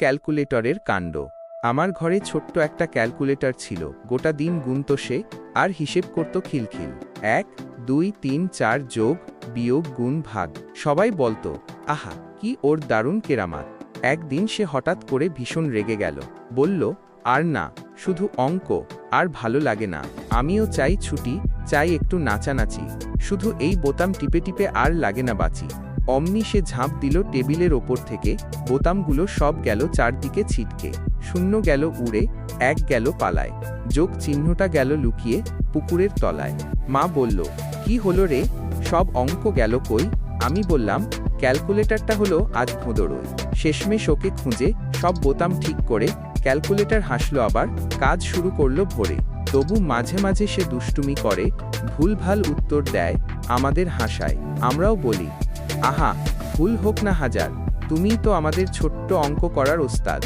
ক্যালকুলেটরের কাণ্ড। আমার ঘরে ছোট্ট একটা ক্যালকুলেটর ছিল, গোটা দিন গুনতো সে, আর হিসেব করত খিলখিল। এক, দুই, তিন, চার যোগ, বিয়োগ, গুণ, ভাগ। সবাই বলতো, আহা, কি ওর দারুণ কেরামাত। একদিন সে হঠাৎ করে ভীষণ রেগে গেল। বলল, আর না, শুধু অঙ্ক, আর ভালো লাগে না। আমিও চাই ছুটি, চাই একটু নাচানাচি। শুধু এই বোতাম টিপে টিপে আর লাগে না বাঁচি। অমনি সে ঝাঁপ দিল টেবিলের ওপর থেকে, বোতামগুলো সব গেল চারদিকে ছিটকে। শূন্য গেল উড়ে, এক গেল পালায়। যোগ চিহ্নটা গেল লুকিয়ে, পুকুরের তলায়। মা বলল, কি হলো রে? সব অঙ্ক গেল কই? আমি বললাম, ক্যালকুলেটরটা হলো আজ ভোঁদড়ই শেষমেশ ওকে খুঁজে, সব বোতাম ঠিক করে, ক্যালকুলেটর হাসলো আবার, কাজ শুরু করল ভোরে। তবু মাঝে মাঝে সে দুষ্টুমি করে, ভুলভাল উত্তর দেয়, আমাদের হাসায়। আমরাও বলি আহা ভুল হোক না হাজার তুমিই তো আমাদের ছোট্ট অঙ্ক করার ওস্তাদ।